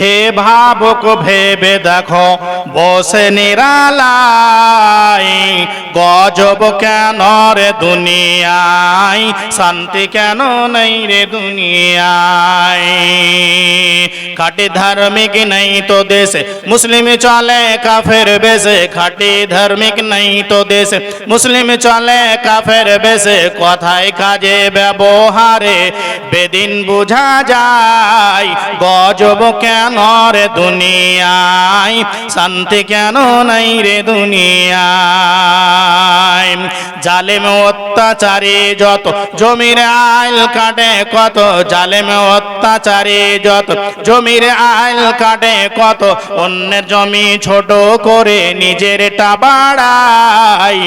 হে ভাবুক ভেবে দেখো, বসে নিরালাই গজব কেন রে দুনিয়ায়? শান্তি কেন নেই রে দুনিয়ায়? খাটি ধার্মিক নেই তো দেশে মুসলিম চলে কাফের বেশে খাটি ধার্মিক নেই তো দেশে মুসলিম চলে কাফের বেশে কথায় কাজে ব্যবহারে বেদিন বোঝা যায় গজব কেন রে দুনিয়ায় শান্তি কেন নাই রে দুনিয়ায় জালেম অত্যাচারী যত জমির আইল কাটে কত, জালেম অত্যাচারী যত, জমির আইল কাটে কত, অন্যের জমি ছোট করে নিজের বাড়াই।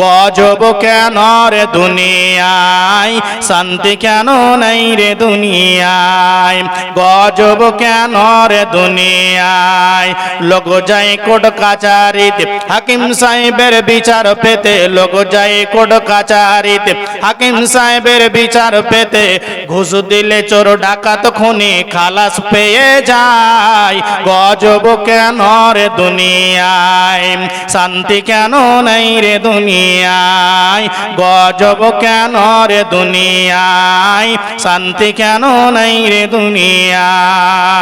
গজব কেন রে দুনিয়ায়? শান্তি কেন নাই রে দুনিয়ায়? গজব কেন রে দুনিয়ায়? লোক যাই কোট কাচারিতে হাকিম সাহেবের বিচার পেতে লোক কোট কাচারিতে হাকিম সাহেবের বিচার পেতে ঘুষ দিলে চোর ডাকাত খুনি খালাস পেয়ে যায়। গজব কেন রে দুনিয়ায়? শান্তি কেন নাই রে দুনিয়ায়? গজব কেন রে দুনিয়ায়? শান্তি কেন নাই রে দুনিয়ায়?